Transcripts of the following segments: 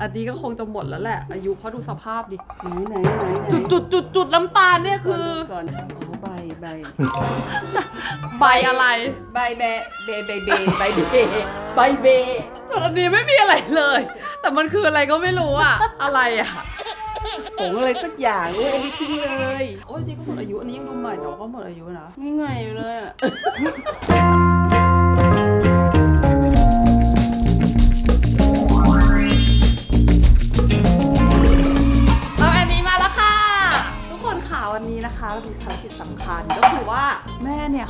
อันนี้ก็คงจะหมดแล้วแหละ อายุเพราะดูสภาพดิ ไหนไหนไหนไหนจุดจุดจุดจุดน้ำตาลเนี่ยคือ ก่อนก่อนอ๋อใบใบใบอะไรใบแบะเบเบเบใบเบใบเบส่วนอันนี้ไม่มีอะไรเลย แต่มันคืออะไรก็ไม่รู้อะอะไรอะผงอะไรสักอย่างเว้ยอันนี้ทิ้งเลยโอ้ยนี่ก็หมดอายุอันนี้ยังดูใหม่แต่ว่าก็หมดอายุนะนี่ไงอยู่เลยอะ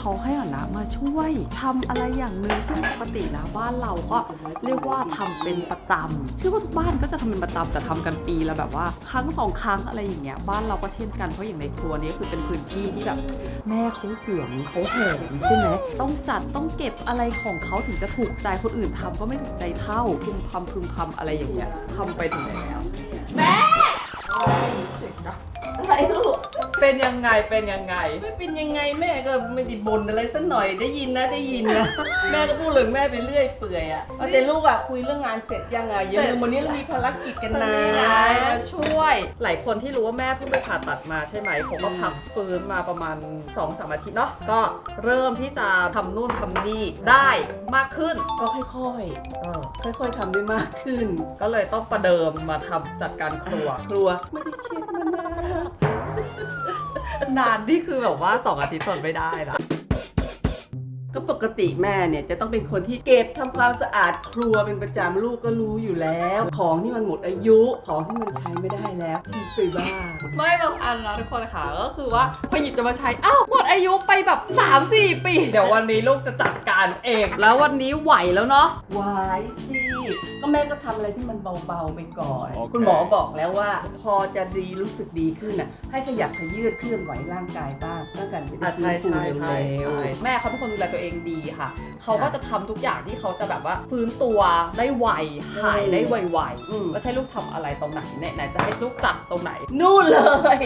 เขาให้หนะมาช่วยทำอะไรอย่างหนึ่งซึ่งปกตินะบ้านเราก็เรียกว่าทำเป็นประจำเชื่อว่าทุกบ้านก็จะทำเป็นประจำแต่ทำกันปีละแบบว่า ครั้งสองครั้งอะไรอย่างเงี้ยบ้านเราก็เช่นกันเพราะอย่างในครัวนี้คือเป็นพื้นที่ที่แบบแม่เขาห่วงเขาแหงใช่ไหมต้องจัดต้องเก็บอะไรของเขาถึงจะถูกใจคนอื่นทำก็ไม่ถูกใจเท่าพึมพำพึมพำอะไรอย่างเงี้ยทำไปถึงไหนแล้วอะไรลู เป็นยังไงเป็นยังไง ไม่เป็นยังไงแม่ก็ไม่ได้บ่นอะไรสักหน่อยได้ยินนะได้ยินนะ แม่ก็พูดเรื่องแม่ไปเรื่อยเปื่อยอะเอาแต่ลูกอะคุยเรื่องงานเสร็จยังอะอย่าลืมวันนี้เรามีภารกิจกันนะมาช่วย หลายคนที่รู้ว่าแม่เพิ่งไปผ่าตัดมาใช่ไหมผมก็พักฟื้นมาประมาณ2อสามอาทิตย์เนาะก็เริ่มที่จะทำนู่นทำนี่ได้มากขึ้นก็ค่อยเออๆค่อยๆทำได้มากขึ้น ก็เลยต้องประเดิมมาทำจัดการครัวครัวไม่ได้เช็ดมานา นานนี่คือแบบว่า2อาทิตย์ทนไม่ได้นะก็ปกติแม่เนี่ยจะต้องเป็นคนที่เก็บทำความสะอาดครัวเป็นประจำลูกก็รู้อยู่แล้ว ของที่มันหมดอายุของที่มันใช้ไม่ได้แล้วทิ้งไปบ้าง ไม่บางอันนะทุกคนค่ะก็คือว่าพอหยิบจะมาใช้ อ้าวหมดอายุไปแบบ 3-4 ปี เดี๋ยววันนี้ลูกจะจัดการเองแล้ววันนี้ไหวแล้วเนาะวายสิก็แม่ก็ทำอะไรที่มันเบาๆไปก่อน โอเค คุณหมอบอกแล้วว่า พอจะดีรู้สึกดีขึ้นน่ะ ให้ขยับขยืดเคลื่อนไหวร่างกายบ้างร่างกายจะได้อะฟื้ใช่นฟูใช่ใช่เร็ว ใช่แม่เขาเป็นคนดูแลตัวเองดีค่ะ เขาก็ค่ะจะทำทุกอย่างที่เขาจะแบบว่าฟื้นตัวได้ไวหายได้ไวอืมๆก็ใช่ลูกทำอะไรตรงไหนเนี่ยไหนจะให้ลูกจัดตรงไหน ๆนู่นเลย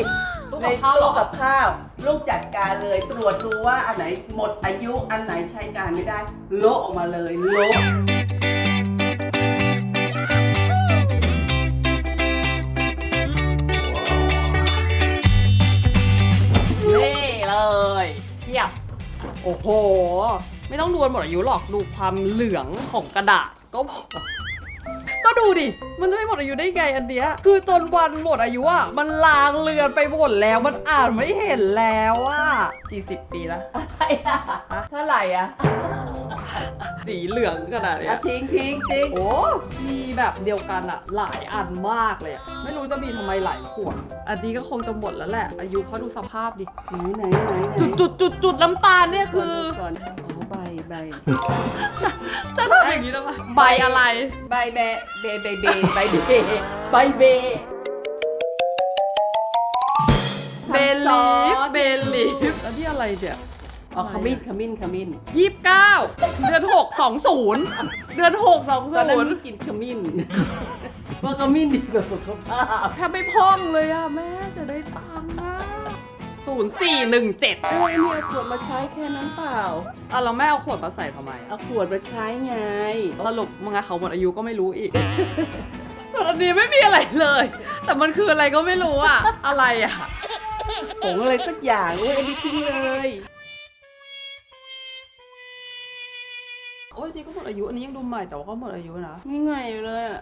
ตู้ในกับข้าวเหรอตู้กับข้าว ลูกจัดการเลย ตรวจดูว่าอันไหนหมดอายุอันไหนใช้การไม่ได้โละออกมาเลยโละนี่เลยเทียบ โอ้โห ไม่ต้องดูวันหมดอายุหรอกดูความเหลืองของกระดาษก็พอ ก็ดูดิ มันจะไม่หมดอายุได้ไงอันเนี้ย คือจนวันหมดอายุอะ มันลางเลือนไปหมดแล้วมันอ่านไม่เห็นแล้วอะกี่สิบปีแล้วอะไรอะเท่าไหร่อะสีเหลืองขนาดเนี้อะย ทิ้งทิ้งทิ้งโอ้ มีแบบเดียวกันอะหลายอันมากเลยอะไม่รู้จะมีทำไมหลายขวด อันนี้ก็คงจะหมดแล้วแหละ อายุเพราะดูสภาพดิ ไหนไหนไหนไหนจุดจุดจุดจุดน้ำตาลเนี่ยคือ ก่อนอ๋อ ใบใบจะทำอย่างนี้ทำไมใบอะไร ใบแบะเบเบเบใบเบใบเบเบลลีฟเบลลีฟแล้วที่อะไรเนี่ยอ๋อขมิ้นขมิ้นขมิ้นยี่สิบเก้าเดือนหกสองศูนย์เดือนหกสองตอนนั้นศูนย์ ไม่กินขมิ้นว่าขมิ้นดีกว่าสุขภาพถ้าไม่พองเลยอะแม่จะได้ตังค์อะ ศูนย์สี่หนึ่งเจ็ดเอ้ยเนี่ยเอาขวดมาใช้แค่นั้นเปล่า อะแล้วแม่เอาขวดมาใส่ทำไมเอาขวดมาใช้ไง สรุปมึงอะเขาหมดอายุก็ไม่รู้อีก ส่วนอันนี้ไม่มีอะไรเลย แต่มันคืออะไรก็ไม่รู้อะอะไรอะผงอะไรสักอย่างเว้ยอันนี้ทิ้งเลย โอ้ยนี่ก็หมดอายุอันนี้ยังดูใหม่แต่ว่าก็หมดอายุนะนี่ไงอยู่เลยอะ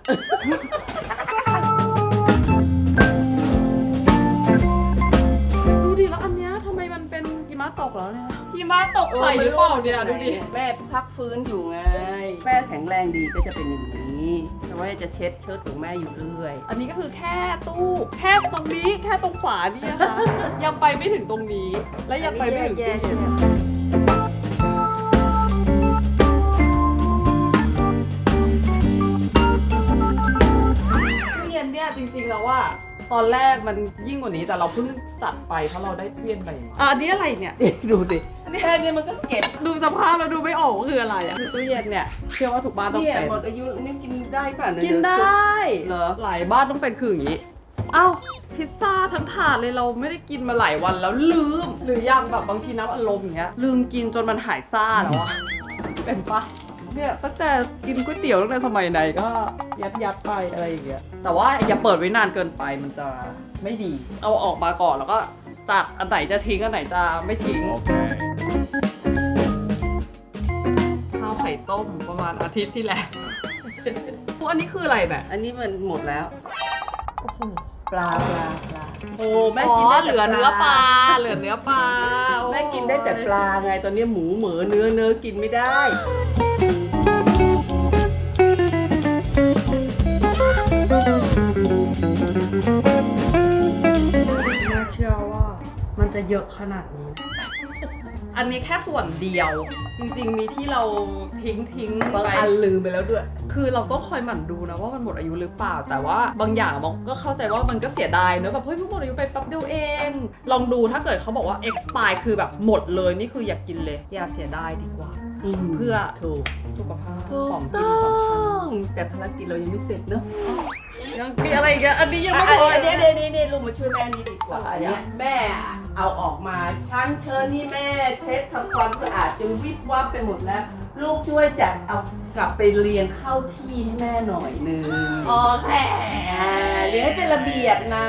มะตกแล้วเนี่ยหิมะตกใส่หรือเปล่าเนี่ยดูดิ แม่พักฟื้นอยู่ไง แม่แข็งแรงดีก็จะเป็นอย่างนี้แต่ว่าจะเช็ดเชิดของแม่อยู่เรื่อย อันนี้ก็คือแค่ตู้แค่ตรงนี้แค่ตรงฝานี่นะคะยังไปไม่ถึงตรงนี้ และยังไปไม่ถึงตู้เย็นตู้เย็นเนี่ยจริงๆแล้วว่า ตอนแรกมันยิ่งกว่านี้แต่เราเพิ่งจัดไปเพราะเราได้ตู้เย็นใหม่มาอะอันนี้อะไรเนี่ย ดูสิแค่นี้มันก็เก็บดูสภาพแล้วดูไม่ออกว่าคืออะไรอะคือตู้เย็นเนี่ยเชื่อว่าทุกบ้านต้องเนี่ยเป็นหมดอายุนี่กินได้ป่ะเยกินไดเยวสุ้เหรอหลายบ้านต้องเป็นคืออย่างนี้อ้าวพิซซ่าทั้งถาดเลยเราไม่ได้กินมาหลายวันแล้วลืม หรือยังแบบบางทีน้ำอารมณ์อย่างเงี้ยลืมกินจนมันหายซ่าแล้วอะเป็นปะ เนี่ยตั้งแต่กินก๋วยเตี๋ยวตั้งแต่สมัยไหนก็ยัดยัดๆไปอะไรอย่างเงี้ยแต่ว่าอย่าเปิดไว้นานเกินไปมันจะไม่ดี เอาออกมาก่อนแล้วก็จัดอันไหนจะทิ้งอันไหนจะไม่ทิ้ง Okay. ข้าวไข่ต้มประมาณอาทิตย์ที่แล้วอันนี้คืออะไรแบบอันนี้มันหมดแล้ว โอ้โหปลาปลาปลาโอ้แม่อ๋อกินได้เหแต่ลือเนื้อปลาเหลือเนื้อปลาโอ้ แม่กินได้แต่ปลาไงตอนนี้หมูเหมือเนื้อเนื้อกินไม่ได้ อะขนาดนี้ อันนี้แค่ส่วนเดียว จริงๆมีที่เราทิ้งทิ้งๆบางไป อันลืมไปแล้วด้วย คือเราต้องคอยหมั่นดูนะว่ามันหมดอายุหรือเปล่า แต่ว่าบางอย่างมองก็เข้าใจว่ามันก็เสียดายเนอะแบบเฮ้ยเพิ่งหมดอายุไปแป๊บเดียวเอง ลองดูถ้าเกิดเขาบอกว่า expire คือแบบหมดเลยนี่คืออยากกินเลยอย่าเสียดายดีกว่า เพื่อถูกสุขภาพถูขกองกิต้นอสำคัญง แต่ภารกิจเรายังไม่เสร็จเนอะยังมีอะไรอีกอะอันนี้ยังไม่อะพออันเนี้ยเดี๋ยวเดี๋ยวเดี๋ยวลูกมาช่วยแม่นี่ดีกว่าอะไรอันอะเนี้ยแม่ เอาออกมาชั้นเชิญนี่แม่เช็ดทำความสะอาดจนวิบวับไปหมดแล้ว ลูกช่วยจัดเอากลับไปเรียงเข้าที่ให้แม่หน่อยหนึงโอเคอ่าเรียงให้เป็นระเบียบนะ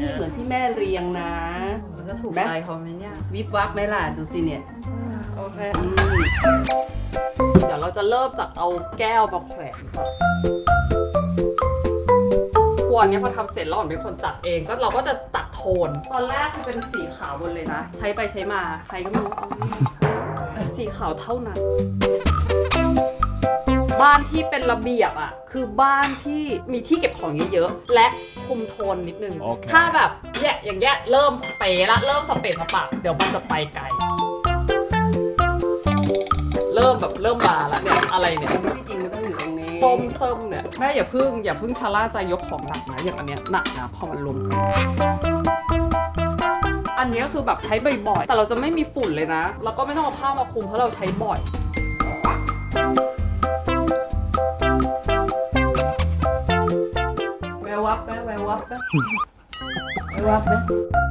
นี่เหมือนที่แม่เรียงนะ มันจะถูกแม่ใจเขาไหมเนี่ยวิบวับไหมล่ะดูสิเนี่ยโอเคอืมเดี๋ยวเราจะเริ่มจากเอาแก้วมาแขวนก่อน ครัวเนี้ยพอทำเสร็จแล้วอ่อนเป็นคนจัดเองก็เราก็จะตัดโทน ตอนแรกคือเป็นสีขาวหมดเลยนะ ใช้ไปใช้มาใครก็ไม่รู้เอานี่มาใช้สีขาวเท่านั้น บ้านที่เป็นระเบียบอะ คือบ้านที่มีที่เก็บของเยอะๆ และคุมโทนนิดนึง โอเค ถ้าแบบเนี่ยอย่างเงี้ยเริ่มเป๋ละเริ่มสเปะสปะเดี๋ยวมันจะไปไกล เริ่มแบบเริ่มมาละเนี่ยอะไรเนี่ย ส้มส้มเนี่ยแม่อย่าเพึ่งอย่าเพึ่งชะล่าใจยกของหนักนะอย่างอันเนี้ยหนักนะพอมันรวมกันอันเนี้ยคือแบบใช้บ่อยๆแต่เราจะไม่มีฝุ่นเลยนะ แล้วก็ไม่ต้องเอาผ้ามาคลุมเพราะเราใช้บ่อยแวววับไหมแวววับไหมแวววับไหม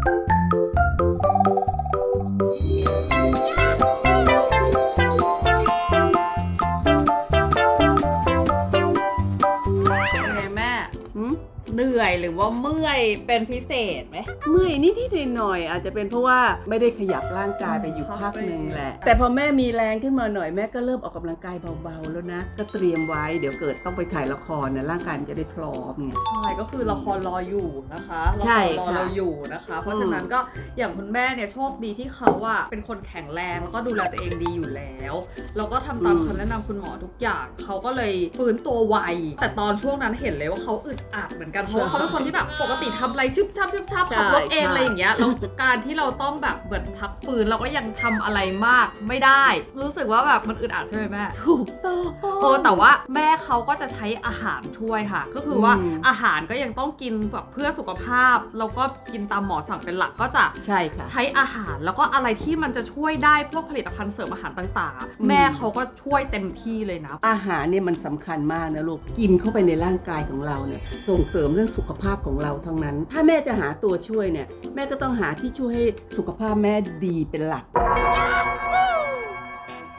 รือว่าเมื่อยเป็นพิเศษไหม เมื่อยนิดนิดหน่อยๆอาจจะเป็นเพราะว่าไม่ได้ขยับร่างกายไปอยู่พักหนึ่งแหละ แต่พอแม่มีแรงขึ้นมาหน่อยแม่ก็เริ่มออกกำลังกายเบาๆแล้วนะ ก็เตรียมไว้เดี๋ยวเกิดต้องไปถ่ายละครเนี่ยร่างกายมันจะได้พร้อมไง ใช่ก็คือละครรออยู่นะคะละใช่ครรอค่ะเราอยู่นะคะ เพราะฉะนั้นก็อย่างคุณแม่เนี่ยโชคดีที่เขาอะเป็นคนแข็งแรงแล้วก็ดูแลตัวเองดีอยู่แล้วแล้วก็ทำตามคำแนะนำคุณหมอทุกอย่างเขาก็เลยฟื้นตัวไวแต่ตอนช่วงนั้นเห็นเลยว่าเขาอึดอัดเหมือนกันเพราะว่าเขาเป็นคนที่แบบปกติทำอะไรชึบชับชึบชับขับรถเองอะไรอย่างเงี้ยแล้วการที่เราต้องแบบเหมือนพักฟื้นเราก็ยังทำอะไรมากไม่ได้ รู้สึกว่าแบบมันอึดอัดใช่ไหมแม่ ถูกต้องเออแต่ว่าแม่เขาก็จะใช้อาหารช่วยค่ะ ก็คือว่าอืม อาหารก็ยังต้องกินแบบเพื่อสุขภาพ แล้วก็กินตามหมอสั่งเป็นหลักก็จะใช่ค่ะ ใช้อาหารแล้วก็อะไรที่มันจะช่วยได้พวกผลิตภัณฑ์เสริมอาหารต่างๆอะอืม แม่เขาก็ช่วยเต็มที่เลยนะ อาหารเนี่ยมันสำคัญมากนะลูก กินเข้าไปในร่างกายของเราเนี่ยส่งเสริมเรื่องสุขภาพของเราทั้งนั้น ถ้าแม่จะหาตัวช่วยเนี่ย แม่ก็ต้องหาที่ช่วยให้สุขภาพแม่ดีเป็นหลัก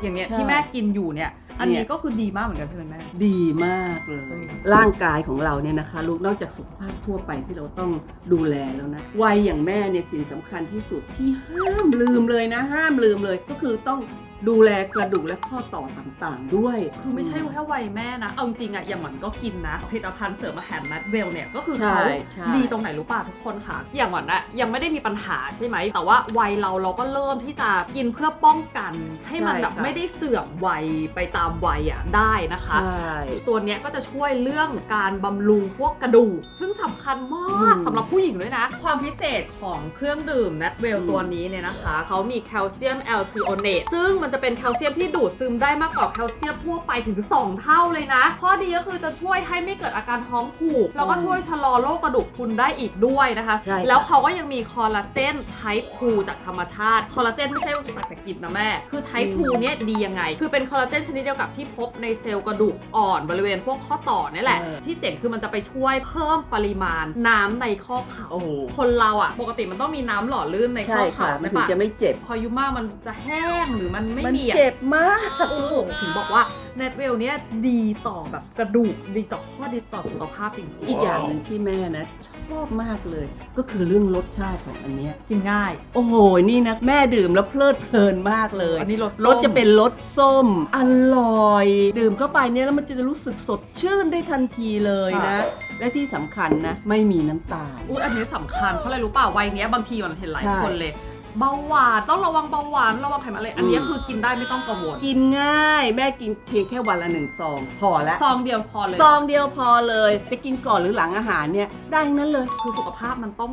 อย่างเนี้ยใช่ ที่แม่กินอยู่เนี่ย อันเนี่นี้ยก็คือดีมากเหมือนกันใช่ไหมแม่ ดีมากเลย ร่างกายของเราเนี่ยนะคะลูกนอกจากสุขภาพทั่วไปที่เราต้องดูแลแล้วนะ วัยอย่างแม่เนี่ยสิ่งสำคัญที่สุดที่ห้ามลืมเลยนะ ห้ามลืมเลยก็คือต้อง ดูแลกระดูกและข้อต่อต่างๆ ด้วยคือไม่ใช่แค่วัยแม่นะ เอาจริงๆอะอย่างหมันก็กินนะผลิตภัณฑ์เสริมอาหารนัดเวลเนี่ยก็คือใช่เขาใช่ดีตรงไหนรู้ป่ะทุกคนค่ะ อย่างหวันอะยังไม่ได้มีปัญหาใช่ไหม แต่ว่าวัยเราเราก็เริ่มที่จะกินเพื่อป้องกัน ให้มันแบบไม่ได้เสื่อมวัยไปตามวัยอะได้นะคะใช่ตัวเนี้ยก็จะช่วยเรื่องการบำรุงพวกกระดูก ซึ่งสำคัญมากอืมสำหรับผู้หญิงด้วยนะ ความพิเศษของเครื่องดื่มนัดเวลอืมตัวนี้เนี่ยนะคะเขามีแคลเซียมแอลทริโอเนตซึ่งมันจะเป็นแคลเซียมที่ดูดซึมได้มากกว่าแคลเซียมทั่วไปถึง 2 เท่าเลยนะ ข้อดีก็คือจะช่วยให้ไม่เกิดอาการท้องผูก แล้วก็ช่วยชะลอโรคกระดูกพรุนได้อีกด้วยนะคะ ใช่ค่ะแล้วเขาก็ยังมีคอลลาเจนไทป์2จากธรรมชาติ คอลลาเจนไม่ใช่ว่าจากแต่กินนะแม่ คือไทป์2เนี่ยดียังไง คือเป็นคอลลาเจนชนิดเดียวกับที่พบในเซลล์กระดูกอ่อนบริเวณพวกข้อต่อนี่แหละ เออ ที่เจ๋งคือมันจะไปช่วยเพิ่มปริมาณน้ำในข้อเข่า โอ้โหคนเราอะปกติมันต้องมีน้ำหล่อลื่นในข้ใช่อค่ะเข่ามันใช่ถึงปะจะไม่เจ็บ พออายุมากมันจะแห้งหรือมันไม่มันมีอะเจ็บมากโอ้โหถึงบอกว่าเน็ตเวลเนี่ยดีต่อแบบกระดูกดีต่อข้อดีต่อสุขภาพจริงอีกอย่างหนึ่งที่แม่นะชอบมากเลย ก็คือเรื่องรสชาติของอันเนี้ย ๆกินง่าย โอ้โห นี่นะ แม่ดื่มแล้วเพลิดเพลินมากเลยอันนี้รสรสจะเป็นรสส้ม อร่อย ดื่มเข้าไปเนี่ยแล้วมันจะรู้สึกสดชื่นได้ทันทีเลยนะ และที่สำคัญนะ ไม่มีน้ำตาล อุ้ยอันนี้สำคัญเพราะอะไรรู้ป่าวัยเนี้ยบางทีมันเห็นหลายใช่คนเลย เบาหวานต้องระวังเบาหวานระวังไขมันเลยอันเนี้ยอืมคือกินได้ไม่ต้องกังวลกินง่าย แม่กินเพียงแค่วันละหนึ่งซอง พอแล้วซองเดียวพอเลย ซองเดียวพอเลย จะกินก่อนหรือหลังอาหารเนี่ยได้ทั้งนั้นเลย คือสุขภาพมันต้อง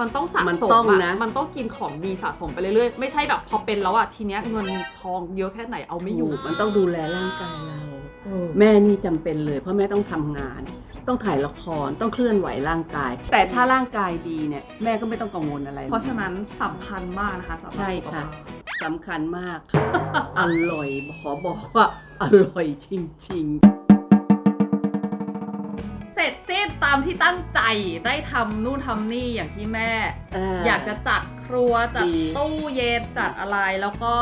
มันต้องสะมันสต้องมอะนะมันต้องกินของดีสะสมไปเรื่อยๆ ไม่ใช่แบบพอเป็นแล้วอะทีเนี้ยเงินทองเยอะแค่ไหนเอาไม่อยู่ ถูกมันต้องดูแลร่างกายเราเออแม่นี่จำเป็นเลย เพราะแม่ต้องทำงาน ต้องถ่ายละครต้องเคลื่อนไหวร่างกาย แต่ถ้าร่างกายดีเนี่ยแม่ก็ไม่ต้องกังวลอะไร เพราะฉะนั้นสำคัญมากนะคะสำหรับใช่สุขค่ะภาพสำคัญมาก อร่อย ขอบอกว่าอร่อยจริงเสร็จสิ้นตามที่ตั้งใจได้ทำนู่นทำนี่อย่างที่แม่ๆอยากจะจัดครัวจัดดี ตู้เย็นจัดอะไรแล้วก็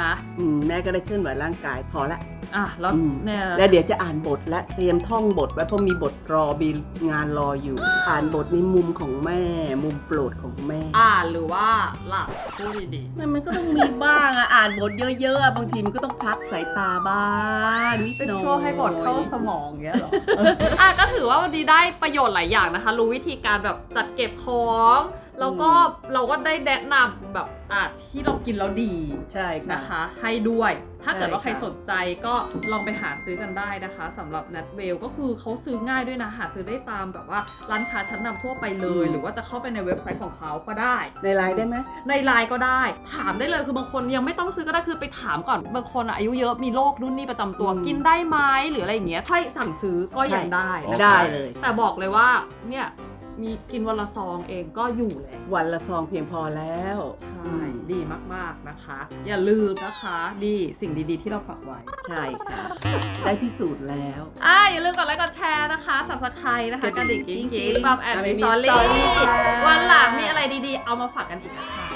นะ อืมแม่ก็ได้เคลื่อนไหวร่างกายพอละ อะแล้วอืมเนี่ยแล้วเดี๋ยวจะอ่านบทและเตรียมท่องบทไว้เพราะมีบทรอมีงานรออยู่ อ่านบทในมุมของแม่ มุมโปรดของแม่อ่านหรือว่าหลับพูดดีมันมันก็ต้องมีบ้างอะอ่านบทเยอะๆอะบางทีมันก็ต้องพักสายตาบ้างนิดๆเป็นหน่อย ช่วงให้บทเข้าสมองเงี้ยเหรออะก็ถือว่าวันนี้ได้ประโยชน์หลายอย่างนะคะ รู้วิธีการแบบจัดเก็บของ แล้วก็เราก็ได้แนะนำแบบอะที่เรากินแล้วดีใช่ค่ะ นะคะ ให้ด้วย ถ้าเกิดว่าใช่ใครค่ะสนใจก็ลองไปหาซื้อกันได้นะคะสำหรับ n e t w e l l ก็คือเขาซื้อง่ายด้วยนะ หาซื้อได้ตามแบบว่าร้านค้าชั้นนำทั่วไปเลยหรือว่าจะเข้าไปในเว็บไซต์ของเขาก็ได้ ในไลน์ได้ไหม ในไลน์ก็ได้ ถามได้เลยคือบางคนยังไม่ต้องซื้อก็ได้คือไปถามก่อนบางคนอะอายุเยอะมีโรคนู่นนี่ประจำตัวอืม กินได้ไหมหรืออะไรอย่างเงี้ยถ้าสั่งซื้อก็ยังได้นะคะ ได้เลย แต่บอกเลยว่าเนี่ย มีกินวันละซองเองก็อยู่แล้ว วันละซองเพียงพอแล้วใช่อืมดีมากๆนะคะ อย่าลืมนะคะดีสิ่งดีๆ ที่เราฝากไว้ ใช่ค่ะ ได้พิสูจน์แล้ว อ่าอย่าลืมกดไลค์กดแชร์นะคะ subscribe นะคะกกระระดิ่ดิ่งงกิ๊กิ๊งงๆกิ๊งบัมแอนอะด์มีมีสตอรี่ story ค่ะ วันหลังมีอะไรดีๆ เอามาฝากกันอีกนะคะ